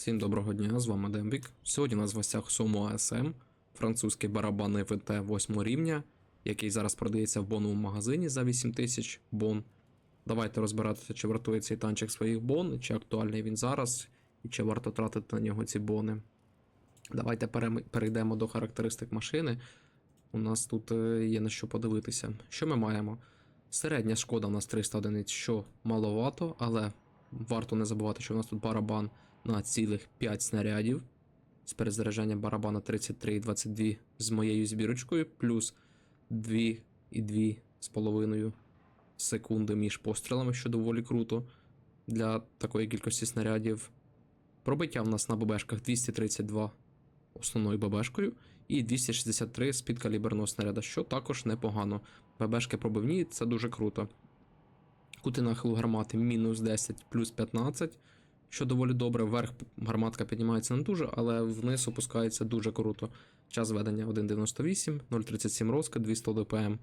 Всім доброго дня, з вами Дембік. Сьогодні у нас в гостях Сумо АСМ, французький барабан ВТ 8 рівня, який зараз продається в боновому магазині за 8000 бон. Давайте розбиратися, чи вартує цей танчик своїх бон, чи актуальний він зараз, і чи варто тратити на нього ці бони. Давайте перейдемо до характеристик машини. У нас тут е, є на що подивитися. Що ми маємо? Середня шкода у нас 300 одиниць, що маловато, але варто не забувати, що у нас тут барабан на цілих 5 снарядів. З перезаряджанням барабана 33 і 22 з моєю збірочкою, плюс 2,2,5 секунди між пострілами, що доволі круто для такої кількості снарядів. Пробиття в нас на ББшках 232 основною ББшкою і 263 з підкаліберного снаряда, що також непогано. ББшки пробивні, це дуже круто. Кути нахилу гармати мінус 10 плюс 15, що доволі добре. Вверх гарматка піднімається не дуже, але вниз опускається дуже круто. Час ведення 1.98, 0.37 розкид, 200 ДПМ.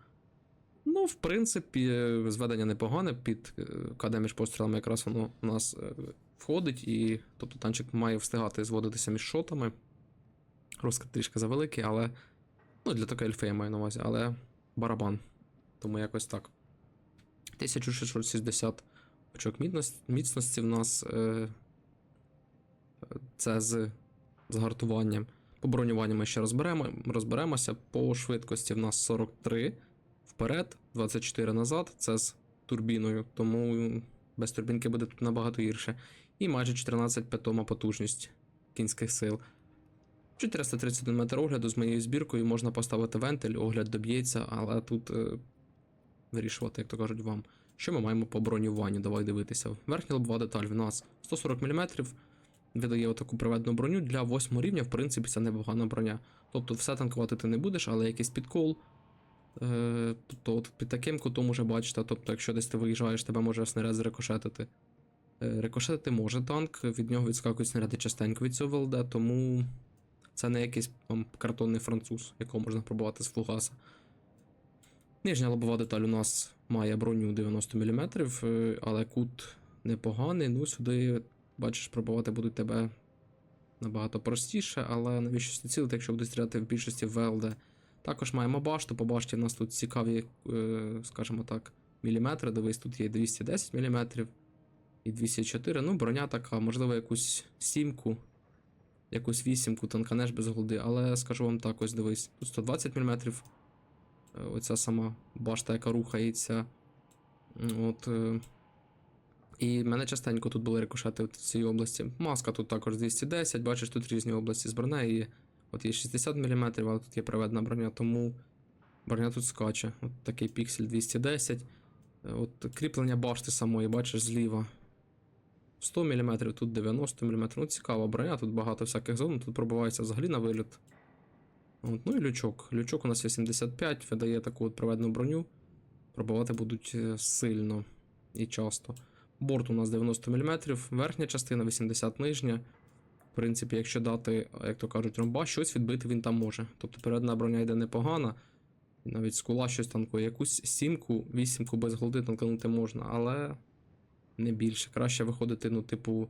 Ну, в принципі, зведення непогане, під е, КД між пострілами якраз воно у нас е, входить, і тобто танчик має встигати зводитися між шотами. Розкид трішки завеликий, але. Ну, для такої ельфи я маю на увазі, але барабан. Тому якось так. 1660 очок міцності в нас е, це з загартуванням. По бронюванню ми ще розберемо, розберемося. По швидкості в нас 43 вперед, 24 назад. Це з турбіною, тому без турбінки буде тут набагато гірше. І майже 14 питома потужність кінських сил. 431 метр огляду з моєю збіркою можна поставити вентиль, огляд доб'ється, але тут е, вирішувати, як то кажуть, вам. Що ми маємо по бронюванню? Давай дивитися. Верхня лобова деталь в нас 140 мм. Видає отаку приведену броню для 8 рівня, в принципі, це непогана броня. Тобто все танкувати ти не будеш, але якийсь підкол. Е, тобто от під таким кутом уже бачите, тобто, якщо десь ти виїжджаєш, тебе може снаряд зрикошетити. Е, рикошетити може танк, від нього відскакують снаряди частенько від цього ВЛД, тому це не якийсь там картонний француз, якого можна пробувати з фугаса. Нижня лобова деталь у нас має броню 90 мм, е, але кут непоганий. Ну, сюди, бачиш, пробувати будуть тебе набагато простіше, але навіщо ти цілити, якщо будуть стріляти в більшості ВЛД. Також маємо башту. По башті у нас тут цікаві, е, скажімо так, міліметри. Дивись, тут є 210 мм і 204. Ну, броня така, можливо, якусь сімку, якусь вісімку танканеш без голди, але скажу вам так, ось дивись, тут 120 мм. Е, Оця сама башта, яка рухається. От. І мене частенько тут були рикошети в цій області. Маска тут також 210, бачиш, тут різні області з бронею. І от є 60 мм, але тут є приведена броня, тому броня тут скаче. От такий піксель 210. Е, От кріплення башти самої, бачиш, зліва. 100 мм, тут 90 мм. Ну, цікава броня, тут багато всяких зон, тут пробивається взагалі на виліт. От, ну і лючок. Лючок у нас 85, видає таку от проведену броню. Пробивати будуть е, сильно і часто. Борт у нас 90 мм, верхня частина 80 нижня. В принципі, якщо дати, як то кажуть, ромба, щось відбити він там може. Тобто передна броня йде непогана. Навіть скула щось танкує. Якусь сімку, вісімку без голди танканути можна, але не більше. Краще виходити, ну, типу,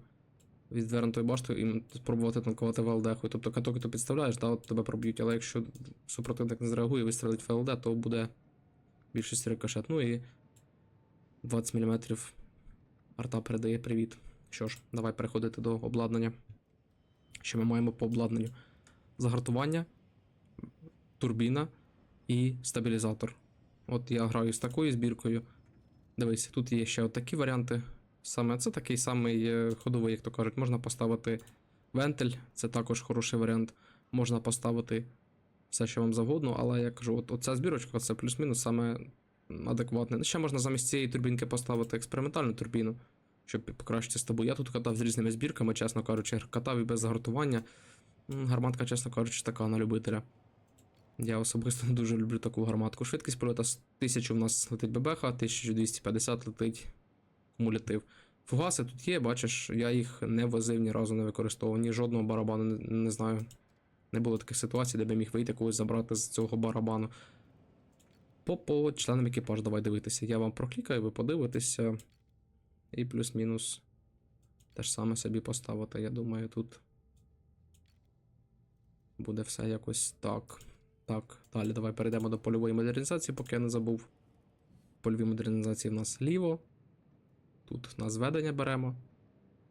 від звернутої башти і спробувати танкувати ВЛД. Тобто каток ти підставляєш, да, от тебе проб'ють, але якщо супротивник не зреагує і вистрелить ВЛД, то буде більшість рикошет. Ну і 20 мм арта передає привіт. Що ж, давай переходити до обладнання. Що ми маємо по обладнанню? Загартування, турбіна і стабілізатор. От я граю з такою збіркою. Дивись, тут є ще такі варіанти. Саме це такий самий е, ходовий, як то кажуть. Можна поставити вентиль, це також хороший варіант. Можна поставити все, що вам завгодно, але я кажу, от, оця збірочка це плюс-мінус саме адекватне. Ще можна замість цієї турбінки поставити експериментальну турбіну, щоб покращити стабу. Я тут катав з різними збірками, чесно кажучи, катав і без загартування. М, Гарматка, чесно кажучи, така на любителя. Я особисто дуже люблю таку гарматку. Швидкість польоту з 1000 в нас летить ББХ, 1250 летить кумулятив. Фугаси тут є, бачиш, я їх не возив ні разу не використовував, ні жодного барабану не, не знаю. Не було таких ситуацій, де б я міг вийти когось забрати з цього барабану. По, по членам екіпажу давай дивитися. Я вам проклікаю, ви подивитеся. І плюс-мінус Те ж саме собі поставити, я думаю, тут буде все якось так. Так, далі давай перейдемо до польової модернізації, поки я не забув. Польові модернізації в нас ліво. Тут на зведення беремо.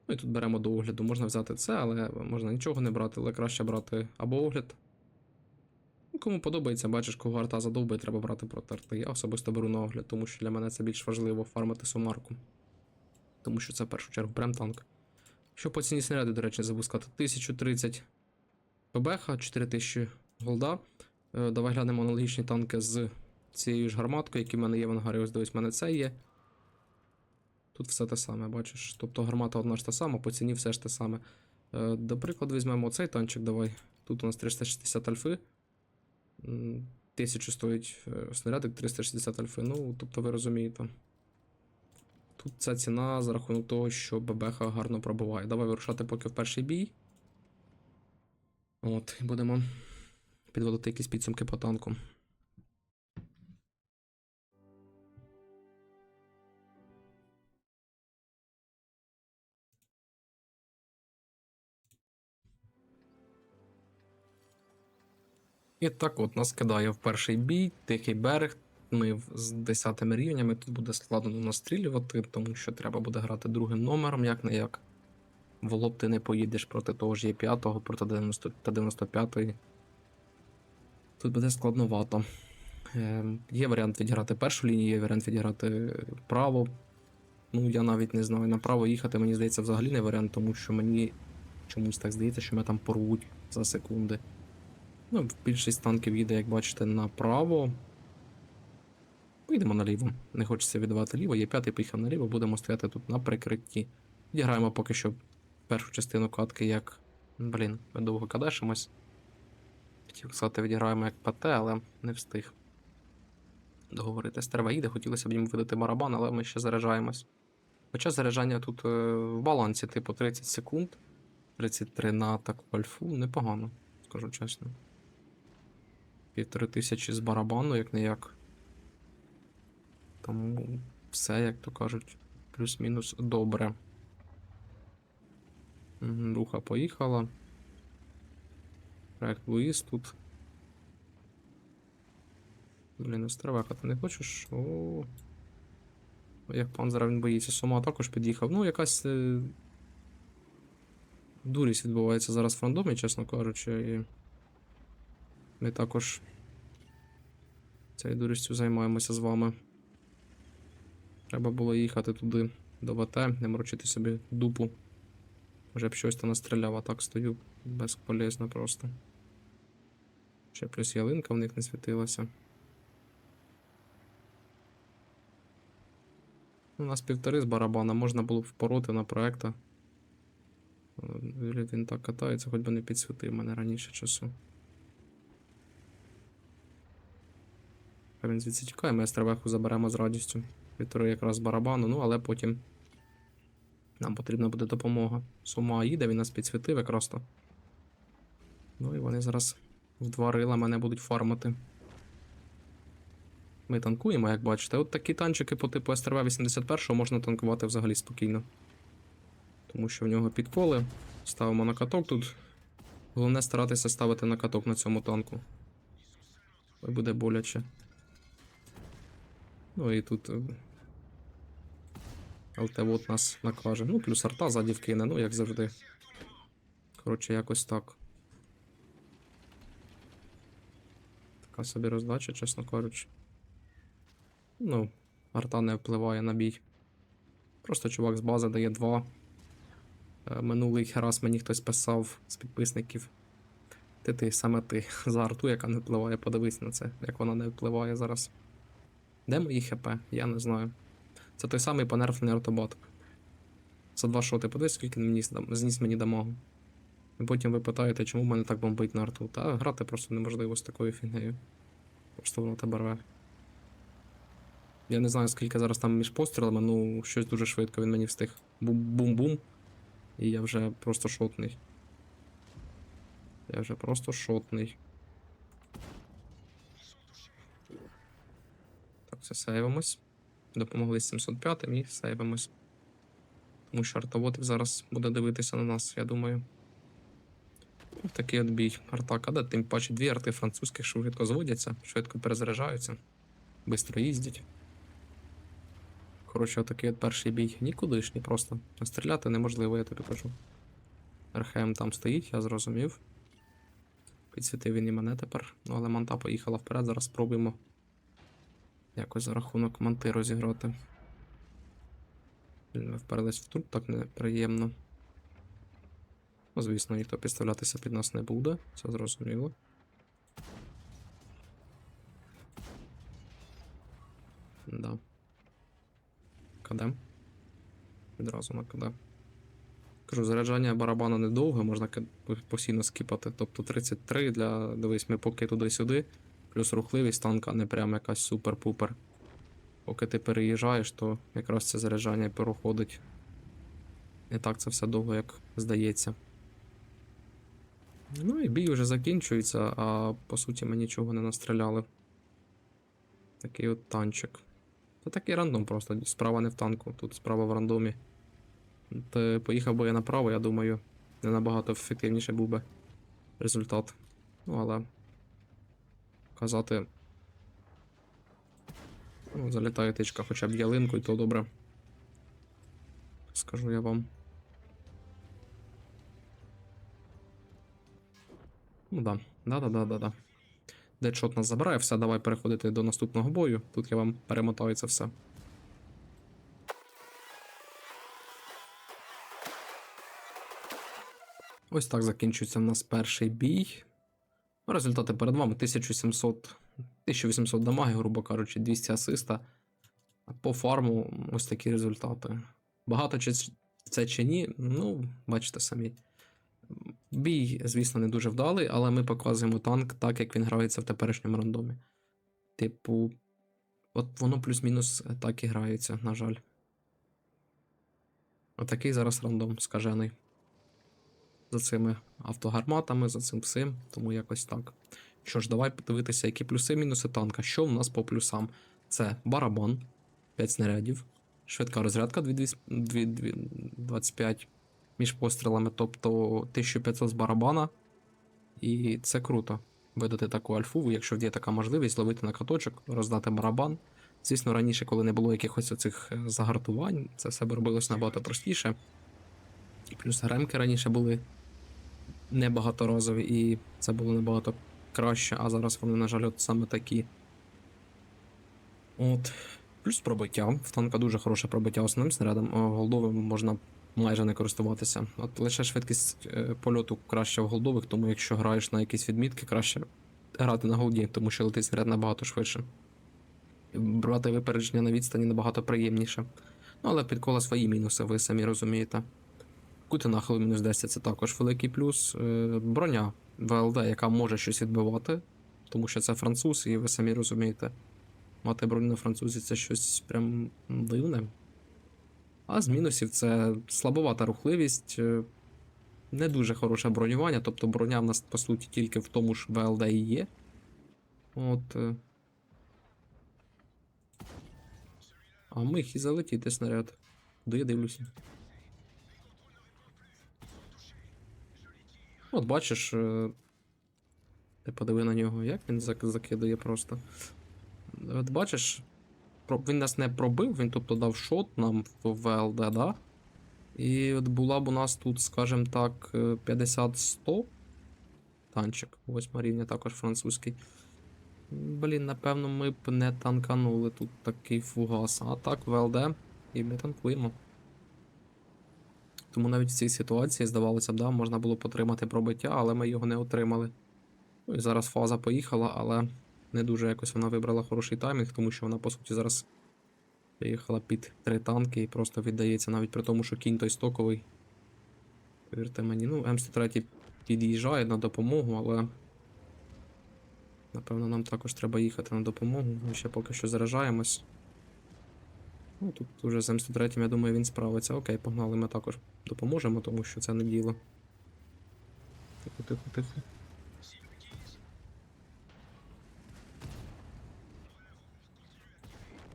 Ну і тут беремо до огляду. Можна взяти це, але можна нічого не брати, але краще брати або огляд. Ну, Кому подобається, бачиш, кого арта задовбає, треба брати проти арти. Я особисто беру на огляд, тому що для мене це більш важливо фармити сумарку. Тому що це в першу чергу прем танк. Що по ціні снаряди, до речі, забув сказати, 1030 ПБХ, 4000 голда. Е, Давай глянемо аналогічні танки з цією ж гарматкою, які в мене є в ангарі. Ось дивись, в мене це є. Тут все те саме, бачиш. Тобто гармата одна ж та сама, по ціні все ж те саме. Е, До прикладу, візьмемо цей танчик, давай. Тут у нас 360 альфи. М, 1000 стоїть е, снарядик 360 альфи. Ну, тобто ви розумієте. Тут ця ціна за рахунок того, що ББХ гарно пробуває. Давай вирушати поки в перший бій. От, будемо підводити якісь підсумки по танку. І так от нас кидає в перший бій, тихий берег. Ми з 10 рівнями тут буде складно настрілювати, тому що треба буде грати другим номером, як не як. В лоб ти не поїдеш проти того ж є 5 проти 90 та 95-ї. Тут буде складновато. Ем, є варіант відіграти першу лінію, є варіант відіграти право. Ну, я навіть не знаю. Направо їхати, мені здається, взагалі не варіант, тому що мені чомусь так здається, що мене там порвуть за секунди. Ну, більшість танків їде, як бачите, направо. Поїдемо наліво. Не хочеться віддавати ліво. Є п'ятий поїхав наліво, будемо стояти тут на прикритті. Відіграємо поки що першу частину катки як. Блін, ми довго кадешимось. Хотів сказати, відіграємо як ПТ, але не встиг. Договоритись. Треба їде, хотілося б йому видати барабан, але ми ще заряджаємось. Хоча заряджання тут е, в балансі, типу 30 секунд, 33 на таку альфу, непогано, скажу чесно. Півтори тисячі з барабану, як не як. Тому все, як то кажуть, плюс-мінус добре. Руха поїхала. Проект виїзд тут. Блін, Островаха, ти не хочеш? О. Як панзера він боїться. Сома також під'їхав. Ну, якась. Е... Дурість відбувається зараз в рандомі, чесно кажучи. І... Ми також цією дурістю займаємося з вами. Треба було їхати туди до ВТ, не морочити собі дупу. Вже б щось там настріляв, а так стою безполезно просто. Ще плюс ялинка в них не світилася. У нас півтори з барабана, можна було б впороти на проекта. Е, Він так катається, хоч би не підсвітив мене раніше часу. А він звідси тікає, ми стревеху заберемо з радістю. Півтори якраз барабану, ну але потім нам потрібна буде допомога. Сума їде, він нас підсвітив якраз то. Ну і вони зараз в два рила мене будуть фармити. Ми танкуємо, як бачите. От такі танчики по типу СТРВ 81 можна танкувати взагалі спокійно. Тому що в нього підколи. Ставимо на каток тут. Головне старатися ставити на каток на цьому танку. Ой, буде боляче. Ну і тут. Е, нас накаже. Ну, плюс арта ззаді вкине, ну як завжди. Коротше, якось так. Така собі роздача, чесно кажучи. Ну, арта не впливає на бій. Просто чувак з бази дає 2. Е, Минулий раз мені хтось писав з підписників. Ти ти, саме ти, за арту, яка не впливає, подивись на це, як вона не впливає зараз. Де мої ХП? Я не знаю. Це той самий понерфлений артобат. За два шоти, подивись, скільки мені зніс мені дамагу. І потім ви питаєте, чому в мене так бомбить на арту. Та грати просто неможливо з такою фігнею. Просто воно тебе рве. Я не знаю, скільки зараз там між пострілами, ну щось дуже швидко він мені встиг. Бум-бум-бум. І я вже просто шотний. Я вже просто шотний. Так, все сейвимось. Допомогли з 705 і сейвимось. Тому що артоводик зараз буде дивитися на нас, я думаю. Ось такий от бій. Арта каде, тим паче дві арти французьких швидко зводяться, швидко перезаряджаються, швидко їздять. Коротше, отакий от перший бій. Нікудишній просто. Стріляти неможливо, я тобі кажу. РХМ там стоїть, я зрозумів. Підсвітив він і мене тепер. Ну, але манта поїхала вперед. Зараз спробуємо якось за рахунок манти розіграти. Вперлись в труп, так неприємно. Ну, звісно, ніхто підставлятися під нас не буде, це зрозуміло. Да. КД. Відразу на КД. Кажу, заряджання барабану недовго, можна постійно скіпати. Тобто 33 для. Дивись, ми поки туди-сюди, плюс рухливість танка не прям якась супер-пупер. Поки ти переїжджаєш, то якраз це заряджання проходить. Не так це все довго, як здається. Ну і бій вже закінчується, а по суті ми нічого не настріляли. Такий от танчик. Це такий рандом просто. Справа не в танку, тут справа в рандомі. Та поїхав би я направо, я думаю, не набагато ефективніше був би результат. Ну, але. Казати. Ну, залітає тичка хоча б ялинку, і то добре. Скажу я вам. Ну да. Да-да-да-да-да. Дедшот нас забирає, все, давай переходити до наступного бою. Тут я вам перемотаю це все. Ось так закінчується в нас перший бій. Ну, Результати перед вами 1700, 1800 дамаги, грубо кажучи, 200 асиста. По фарму ось такі результати. Багато чи це чи ні, ну, бачите самі. Бій, звісно, не дуже вдалий, але ми показуємо танк так, як він грається в теперішньому рандомі. Типу, от воно плюс-мінус так і грається, на жаль. Отакий зараз рандом скажений. За цими автогарматами, за цим всім, тому якось так. Що ж, давай подивитися, які плюси мінуси танка. Що в нас по плюсам? Це барабан, 5 снарядів, швидка розрядка 25 між пострілами, тобто 1500 з барабана. І це круто. Видати таку альфу, якщо є така можливість, ловити на каточок, роздати барабан. Звісно, раніше, коли не було якихось оцих е, загартувань, це все робилось набагато простіше. Плюс ремки раніше були небагаторазові, і це було набагато краще, а зараз вони, на жаль, от саме такі. От. Плюс пробиття. В танка дуже хороше пробиття основним снарядом, а голдовим можна майже не користуватися. От лише швидкість е, польоту краще в голдових, тому якщо граєш на якісь відмітки, краще грати на голді, тому що летить снаряд набагато швидше. Брати випередження на відстані набагато приємніше. Ну, але під коло свої мінуси, ви самі розумієте. Кути нахилу мінус 10 це також великий плюс. Е, Броня ВЛД, яка може щось відбивати, тому що це француз, і ви самі розумієте. Мати броню на французі це щось прям дивне. А з мінусів це слабовата рухливість, е, не дуже хороше бронювання, тобто броня в нас, по суті, тільки в тому ж ВЛД і є. От. е. А міг і залетіти снаряд. Куди я дивлюся? От бачиш. е, Ти подиви на нього, як він зак- закидує просто. От бачиш, він нас не пробив, він тобто дав шот нам в ВЛД, да? І от була б у нас тут, скажімо так, е, 50-100 танчик, восьма рівня, також французький. Блін, напевно, ми б не танканули тут такий фугас. А так, ВЛД, і ми танкуємо. Тому навіть в цій ситуації, здавалося б, да, можна було потримати пробиття, але ми його не отримали. Ну і зараз фаза поїхала, але не дуже якось вона вибрала хороший таймінг, тому що вона, по суті, зараз приїхала під три танки і просто віддається навіть при тому, що кінь той стоковий. Повірте мені, ну, М103 під'їжджає на допомогу, але. Напевно, нам також треба їхати на допомогу. Ми ще поки що заражаємось. Ну, тут вже з М103, я думаю, він справиться. Окей, погнали, ми також допоможемо, тому що це не діло. Тихо, тихо, тихо.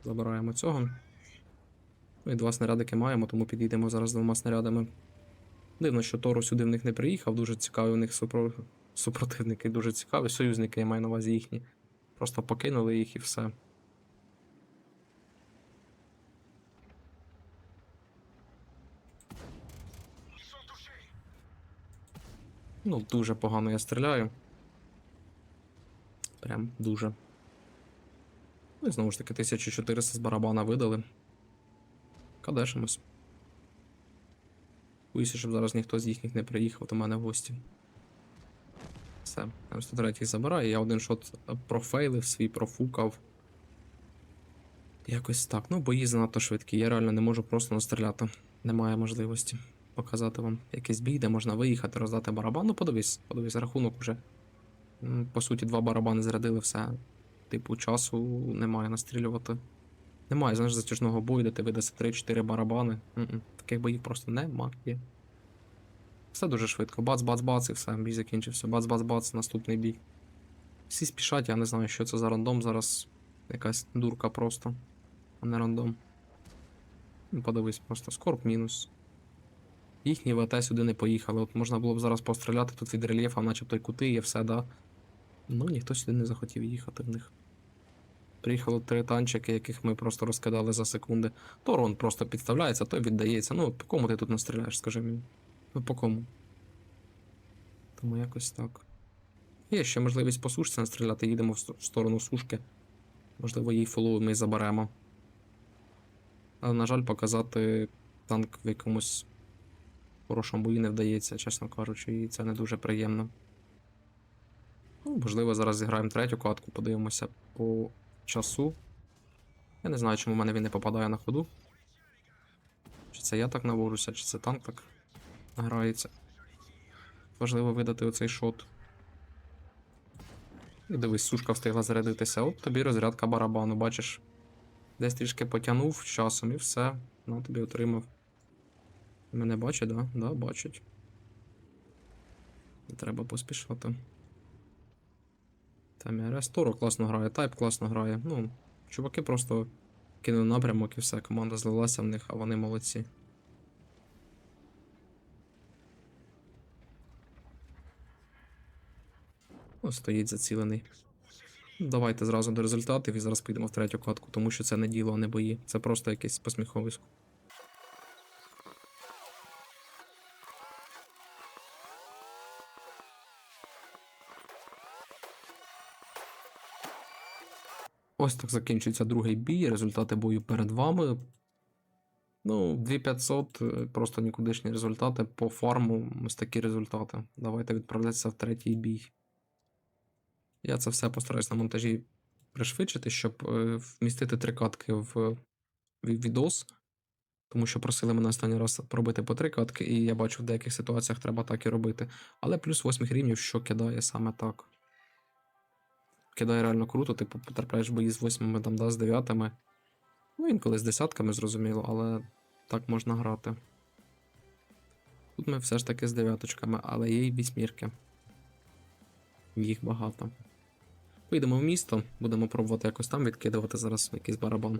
Забираємо цього. Ну і два снарядики маємо, тому підійдемо зараз двома снарядами. Дивно, що Тору сюди в них не приїхав. Дуже цікаві у них супро... супротивники, дуже цікаві. Союзники, я маю на увазі їхні. Просто покинули їх і все. Ну, дуже погано я стріляю. Прям дуже. Ну і знову ж таки 1400 з барабана видали. Кадешимось. Боюся, щоб зараз ніхто з їхніх не приїхав до мене в гості. Все, 93 забирає, я один шот профейлив, свій профукав. Якось так. Ну, бої занадто швидкі. Я реально не можу просто настріляти. Немає можливості показати вам якийсь бій, де можна виїхати, роздати барабан. Ну, подивись, подивись, рахунок уже. По суті, два барабани зрядили, все. Типу, часу немає настрілювати. Немає, знаєш, затяжного бою, де ти видаси 3-4 барабани. М-м, Таких боїв просто немає. Все дуже швидко. Бац-бац-бац, і все, бій закінчився. Бац-бац-бац, наступний бій. Всі спішать, я не знаю, що це за рандом зараз. Якась дурка просто, а не рандом. Ну, Подивись просто, скорб мінус. Їхні ВТ сюди не поїхали. От можна було б зараз постріляти тут від рельєфа, начебто й кути є, все, да. Ну, ніхто сюди не захотів їхати в них. Приїхали три танчики, яких ми просто розкидали за секунди. Торон просто підставляється, той віддається. Ну, по кому ти тут настріляєш, скажи мені? Ну, по кому? Тому якось так. Є ще можливість по сушці настріляти, їдемо в сторону сушки. Можливо, її фолоу ми заберемо. Але, на жаль, показати танк в якомусь хорошому бою не вдається, чесно кажучи, і це не дуже приємно. Ну, можливо, зараз зіграємо третю катку, подивимося по часу. Я не знаю, чому в мене він не попадає на ходу. Чи це я так навожуся, чи це танк так грається. Важливо видати оцей шот. І дивись, сушка встигла зарядитися. От тобі розрядка барабану, бачиш. Десь трішки потягнув часом і все. На тобі отримав. Мене бачить, да? Да, бачить. Треба поспішати. Там РС Торо класно грає, Тайп класно грає. Ну, чуваки просто кинули напрямок і все, команда злилася в них, а вони молодці. О, стоїть зацілений. Ну, Давайте зразу до результатів і зараз підемо в третю катку, тому що це не діло, а не бої. Це просто якесь посміховисько. Ось так закінчується другий бій. Результати бою перед вами. Ну, 2500, е, просто нікудишні результати. По фарму ось такі результати. Давайте відправлятися в третій бій. Я це все постараюсь на монтажі пришвидшити, щоб е, вмістити три катки в ві- відос. Тому що просили мене останній раз пробити по три катки, і я бачу, в деяких ситуаціях треба так і робити. Але плюс 8 рівнів, що кидає саме так. Кидає реально круто, типу потрапляєш в бої з восьмими, там, да, з дев'ятими. Ну, інколи з десятками, зрозуміло, але так можна грати. Тут ми все ж таки з дев'яточками, але є й вісьмірки. Їх багато. Поїдемо в місто, будемо пробувати якось там відкидувати зараз якийсь барабан.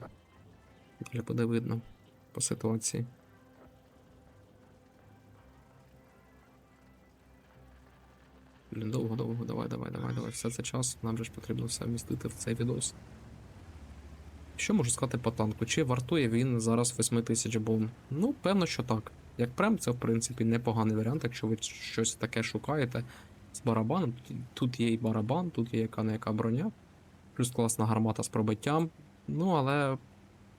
Далі буде видно по ситуації. Блін, довго, довго, давай, давай, давай, давай. Все це час. Нам же ж потрібно все вмістити в цей відос. Що можу сказати по танку? Чи вартує він зараз 8 тисяч бон? Ну, певно, що так. Як прем, це в принципі непоганий варіант, якщо ви щось таке шукаєте з барабаном. Тут є і барабан, тут є яка не яка броня. Плюс класна гармата з пробиттям. Ну, але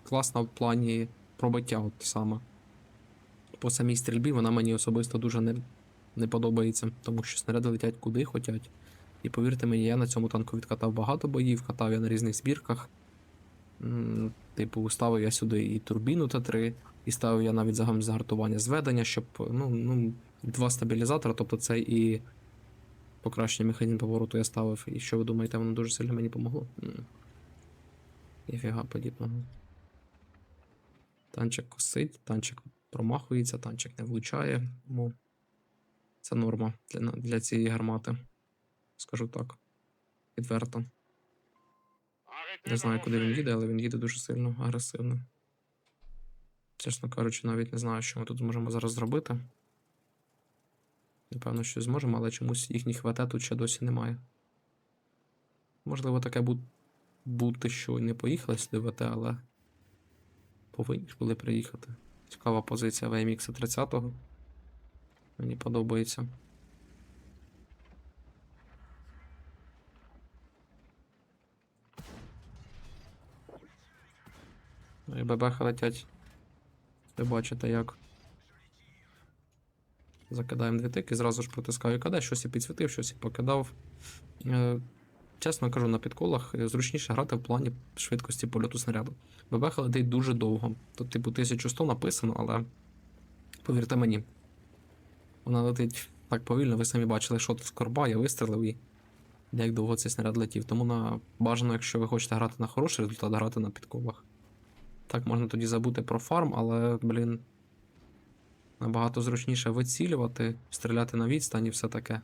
класна в плані пробиття, от саме. По самій стрільбі вона мені особисто дуже не, не подобається, тому що снаряди летять куди хотять. І повірте мені, я на цьому танку відкатав багато боїв, катав я на різних збірках. Типу, ставив я сюди і турбіну Т3, і ставив я навіть загам загартування зведення, щоб ну, ну, два стабілізатора, тобто це і покращення механізм повороту я ставив. І що ви думаєте, воно дуже сильно мені помогло? Ніфіга подібного. Танчик косить, танчик промахується, танчик не влучає. Тому це норма для, для цієї гармати. Скажу так. Відверто. Не знаю, куди він їде, але він їде дуже сильно агресивно. Чесно кажучи, навіть не знаю, що ми тут зможемо зараз зробити. Напевно, що зможемо, але чомусь їхніх ВТ тут ще досі немає. Можливо, таке бу- бути, що не поїхали сюди ВТ, але повинні ж були приїхати. Цікава позиція VMX 30-го. Мені подобається. Ну і бебеха летять. Ви бачите, як. Закидаємо дві тики, зразу ж протискаю КД, щось і підсвітив, щось і покидав. Е, чесно кажу, на підколах зручніше грати в плані швидкості польоту снаряду. Бебеха летить дуже довго. Тут, типу, 1100 написано, але повірте мені, вона летить так повільно, ви самі бачили, що тут з корба, я вистрілив і як довго цей снаряд летів. Тому на бажано, якщо ви хочете грати на хороший результат, грати на підколах. Так, можна тоді забути про фарм, але, блін. Набагато зручніше вицілювати, стріляти на відстань і все таке.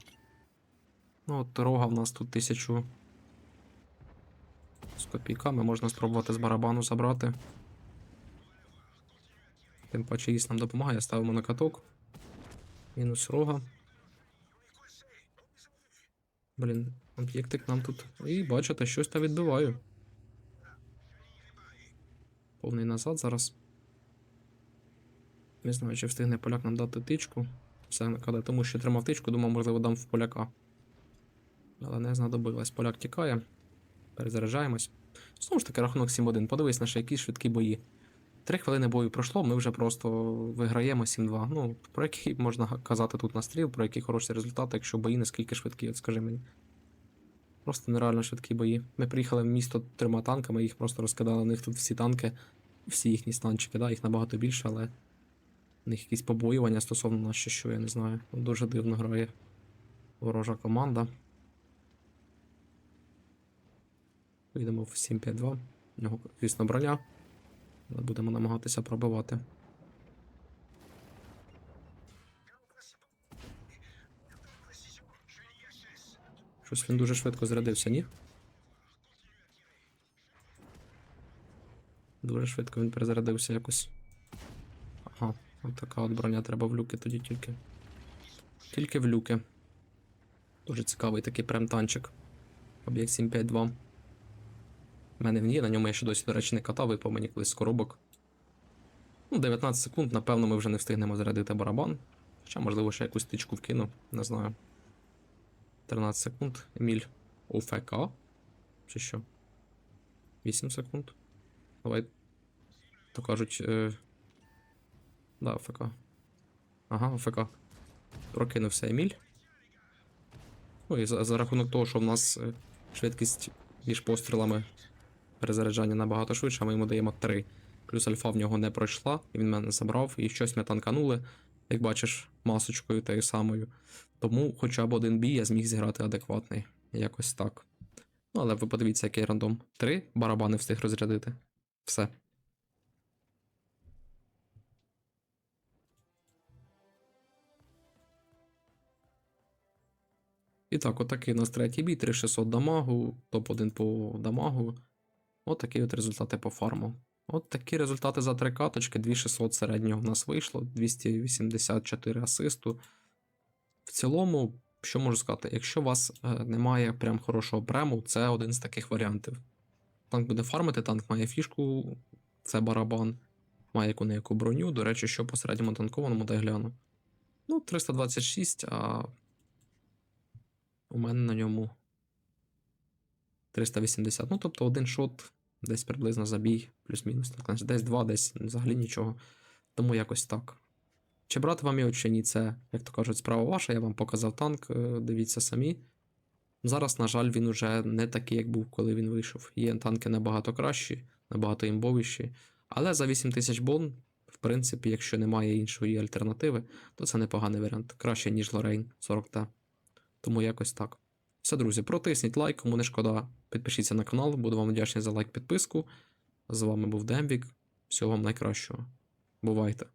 Ну, от рога в нас тут тисячу з копійками, можна спробувати з барабану забрати. Тим паче їсть нам допомагає, ставимо на каток. Мінус рога. Блін, об'єктик нам тут. І бачите, щось та відбиваю. Повний назад зараз. Не знаю, чи встигне поляк нам дати тичку. Все накладе, тому що тримав тичку, думав, можливо, дам в поляка. Але не знадобилось. Поляк тікає. Перезаряджаємось. Знову ж таки, рахунок 7-1. Подивись наші якісь швидкі бої. Три хвилини бою пройшло, ми вже просто виграємо 7-2. Ну, про який можна казати тут на стріл, про які хороші результати, якщо бої наскільки швидкі, от скажи мені. Просто нереально швидкі бої. Ми приїхали в місто трьома танками, їх просто розкидали. У них тут всі танки, всі їхні станчики, да, їх набагато більше, але у них якісь побоювання стосовно нас, чи що, я не знаю. Дуже дивно грає ворожа команда. Йдемо в 7-5-2. У нього, звісно, броня. Але будемо намагатися пробивати. Щось він дуже швидко зарядився, ні? Дуже швидко він перезарядився якось. Ага, от така от броня треба в люки тоді тільки. Тільки в люки. Дуже цікавий такий прем танчик. Об'єкт 752. У мене він є, на ньому я ще досі, до речі, не катав, випав мені колись з коробок. Ну, 19 секунд, напевно, ми вже не встигнемо зарядити барабан. Хоча, можливо, ще якусь тичку вкину, не знаю. 13 секунд. Еміль ОФК. Чи що? 8 секунд. Давай. То кажуть. Е... Да, ОФК. Ага, ОФК. Прокинувся Еміль. Ну і за, за рахунок того, що в нас е, швидкість між пострілами перезаряджання набагато швидше, ми йому даємо 3. Плюс альфа в нього не пройшла, і він мене забрав, і щось ми танканули, як бачиш, масочкою тією самою. Тому хоча б один бій я зміг зіграти адекватний. Якось так. Ну, але ви подивіться, який рандом. Три барабани встиг розрядити. Все. І так, отакий у нас третій бій, 3600 дамагу, топ-1 по дамагу. От такі от результати по фарму. От такі результати за три каточки, 2600 середнього в нас вийшло, 284 асисту. В цілому, що можу сказати, якщо у вас е, немає прям хорошого прему, це один з таких варіантів. Танк буде фармити, танк має фішку, це барабан, має яку неяку броню. До речі, що по середньому танкованому дай гляну. Ну, 326, а у мене на ньому 380. Ну, тобто один шот, десь приблизно забій, плюс-мінус. Десь два, десь взагалі нічого. Тому якось так. Чи брати вам його, чи ні, це, як то кажуть, справа ваша. Я вам показав танк, е, дивіться самі. Зараз, на жаль, він уже не такий, як був, коли він вийшов. Є танки набагато кращі, набагато імбовіші. Але за 8000 бон, в принципі, якщо немає іншої альтернативи, то це непоганий варіант. Краще, ніж Лорейн 40Т. Тому якось так. Все, друзі, протисніть лайк, кому не шкода. Підпишіться на канал, буду вам вдячний за лайк підписку. З вами був Демвік. Всього вам найкращого. Бувайте!